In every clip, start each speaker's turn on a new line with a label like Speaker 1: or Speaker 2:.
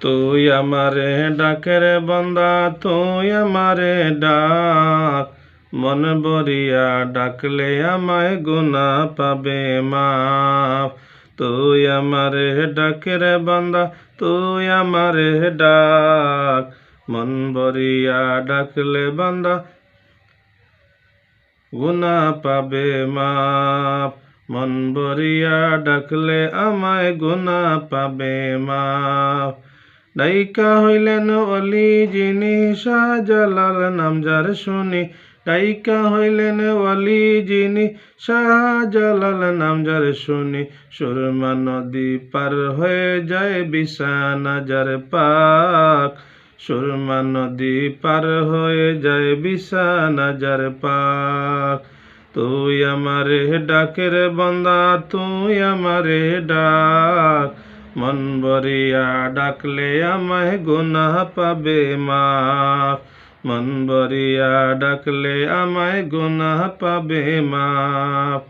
Speaker 1: তুই আমারে ডাকের বন্দা, তুই আমারে ডাক। মন বরিয়া ডাকলে আমায় গুনা পাবে মাফ। তুই আমারে ডাকের বন্দা, তুই আমারে ডাক। মন বরিয়া ডাকলে বান্দা গুনা পাবে মাপ মন বরিয়া ডাকলে আমায় গুনা পাবে মাপ ডাইকা হইলেন অলি যিনি শাহজালাল নাম যার শুনি। ডাইকা হইলেন অলি যিনি শাহজালাল নাম যার শুনি। সুরমা নদী পার হয়ে যায় বিছানা যার পাক। সুরমা নদী পার হয়ে যায় বিছানা যার পাক। তুই আমারে ডাকের বন্দা তুই আমারে ডাক। মন বরিয়া ডাকলে আমায় গুনা পাবে মাফ। মন বরিয়া ডাকলে আমায় গুনা পাবে মাফ।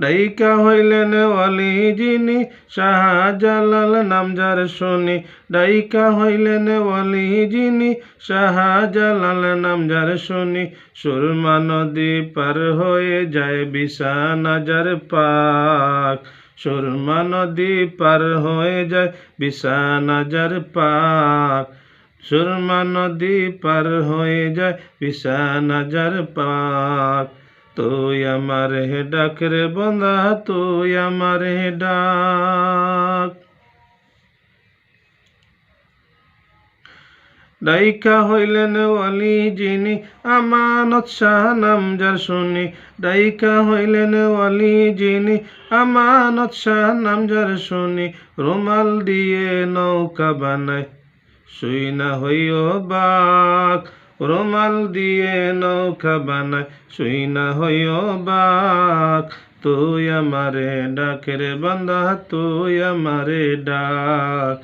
Speaker 1: ডাইকা হইলেন অলি যিনি, শাহজালাল নাম যার শুনি। ডাইকা হইলেন অলি যিনি, শাহজালাল নাম যার শুনি। সুরমা নদী পার হয়ে যায় বিছানা যার পাক। সুরমা নদী পার হয়ে যায় বিছানা যার পাক। সুরমা নদী পার হয়ে যায় বিছানা যার পাক। তুই আমার হে ডাক রে বন্ধা, তুই আমার হে ডাক। ডাইকা হইলেন ওয়ালি যিনি আমানত শাহ নাম যার শুনি। ডাইকা হইলেন ওয়ালি যিনি আমানত শাহ নাম যার শুনি। রুমাল দিয়ে নৌকা বানায়, শুই না হইও বাক রুমাল দিয়ে নৌকা বানায়, শুই না হইও বাক তুই আমারে ডাকের বান্দা, তুই আমারে ডাক।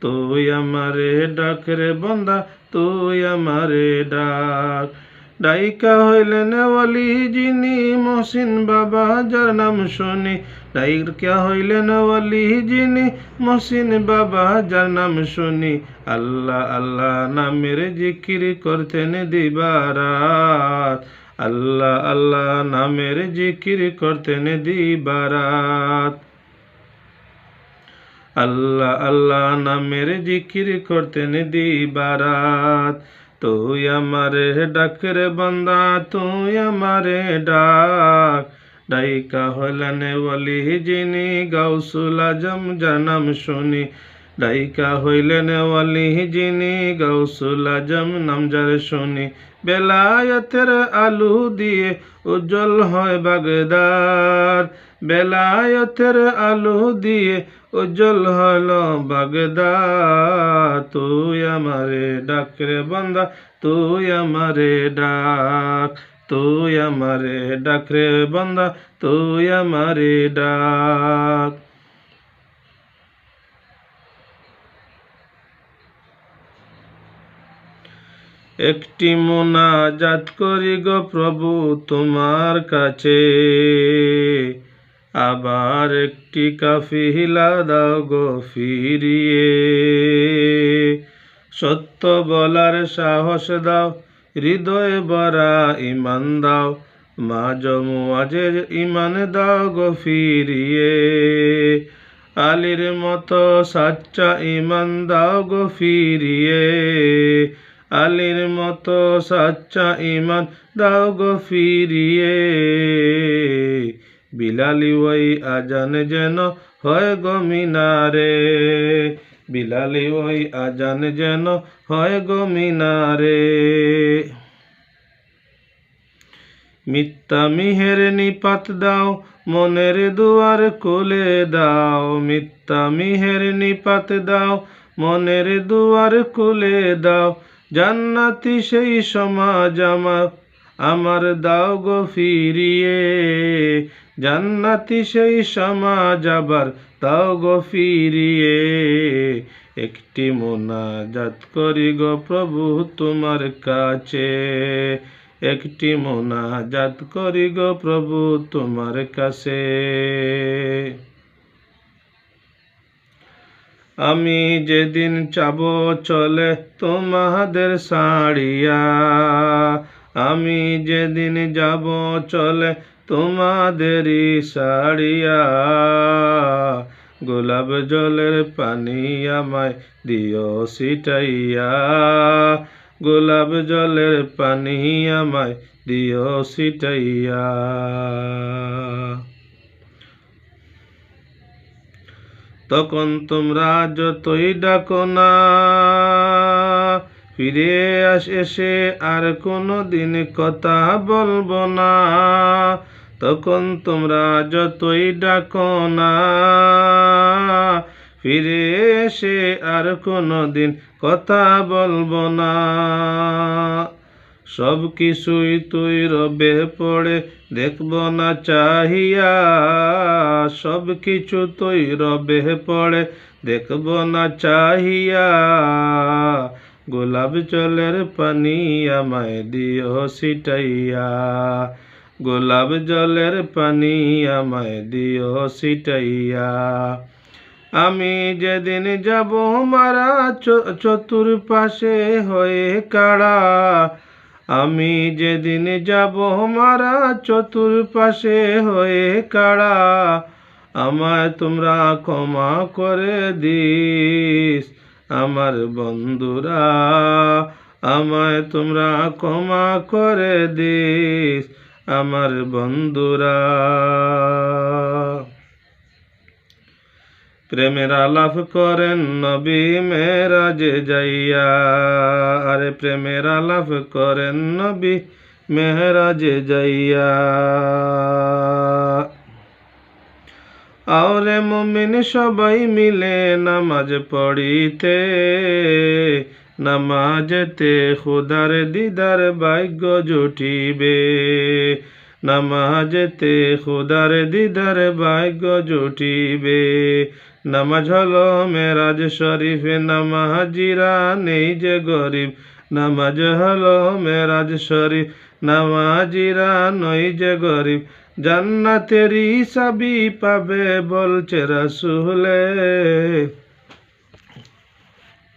Speaker 1: তুই আমারে ডাক রে বন্দা, তুই আমারে ডাক। ডাইকা হইলেন ওয়ালি যিনি, মহসিন বাবা যার নাম শুনি। ডাইকা হইলেন ওয়ালি যিনি, মহসিন বাবা যার নাম শুনি। আল্লাহ আল্লাহ নামের জিকির করতেন দিবারাত। আল্লাহ আল্লাহ নামের জিকির করতেন দিবারাত। আল্লাহ আল্লাহ নামের জিকির করতেন দিবারাত। তুই আমারে ডাকের বন্দা, তুই আমারে ডাক। ডাইকা হলেন বলি যিনি, গাউসুল আজম জানাম শুনি। ডাইকা হইলেন ওয়ালি যিনি, গাউসুল আজম নামজার শুনি। বেলায়তের আলু দিয়ে উজ্জ্বল হয় বাগদার বেলায়তের আলো দিয়ে উজ্জ্বল হল বাগদা। তুই আমারে ডাক রে বন্দা, তুই আমারে ডাক, তুই আমারে ডাক রে বন্দা, তুই আমারে ডাক। একটি মোনাজাত করি গো প্রভু তোমার কাছে। আবার একটি কাফিলা দাও গো ফিরিয়ে। সত্য বলার সাহস দাও, হৃদয় বরা ইমান দাও, মা জমুয়াজের ইমান দাও গো ফিরিয়ে। আলির মতো সাচ্চা ইমান দাও গো ফিরিয়ে। আলির মতো সাচ্চা ইমান দাও গো ফিরিয়ে। বিলালি ওই আজান যেন হয় গো মিনারে। বিলালি ওই আজান যেন হয় গো মিনারে। মিথ্যা মিহের নিপাত দাও, মনের দুয়ার খুলে দাও। মিথ্যা মিহের নিপাত দাও, মনের দুয়ার খুলে দাও। জান্নাতি সেই সমাজ আমার আমার দাও গো ফিরিয়ে। জান্নাতি সেই সমাজ আবার দাও গো ফিরিয়ে। একটি মোনাজাত করি গো প্রভু তোমার কাছে। একটি মোনাজাত করি গো প্রভু তোমার কাছে। আমি যেদিন যাব চলে তোমাদের সাড়িয়া আমি যেদিন যাব, চলে তোমাদেরই সাড়িয়া গোলাপ জলের পানি আমায় দিও সিটাইয়া গোলাপ জলের পানি আমায় দিও সিটাইয়া তখন তোমরা যতই ডাকো না ফিরে আস এসে আর কোনো দিন কথা বলব না। তখন তোমরা যতই ডাকো না। ফিরে এসে আর কোনো দিন কথা বলব না। সব কিছুই তুই রবে পড়ে দেখব না চাহিয়া। সব কিছু তুই রবে পড়ে দেখব না চাহিয়া। গোলাপ জলের পানি আমায় দিও সিটাইয়া। গোলাপ জলের পানি আমায় দিও সিটাইয়া। আমি যেদিন যাব মারা চতুর পাশে হয়ে কাড়া। আমি যেদিন যাব মারা চতুর পাশে হয়ে কাড়া। আমায় তোমরা ক্ষমা করে দিস। আমার বন্ধুরা, আমায় তোমরা ক্ষমা করে দিস, আমার বন্ধুরা। প্রেমের আলাপ করেন নবী মেরাজে যাইয়া, আরে প্রেমের আলাপ করেন নবী মেহরাজে যাইয়া। আওরে মুমিন সবাই মিলে নামাজ পড়িতে। নামাজেতে খুদার দিদার ভাগ্য জুটিবে। নামাজেতে খুদার দিদার ভাগ্য জুটিবে। নামাজ হলো মেরাজ শরীফে, নামাজিরা নেই যে গরিব। নামাজ হলো মেরাজ শরীফ, নামাজিরা নই যে গরিব। জান্নাতেরই সাবি পাবে বলছে রসুলে।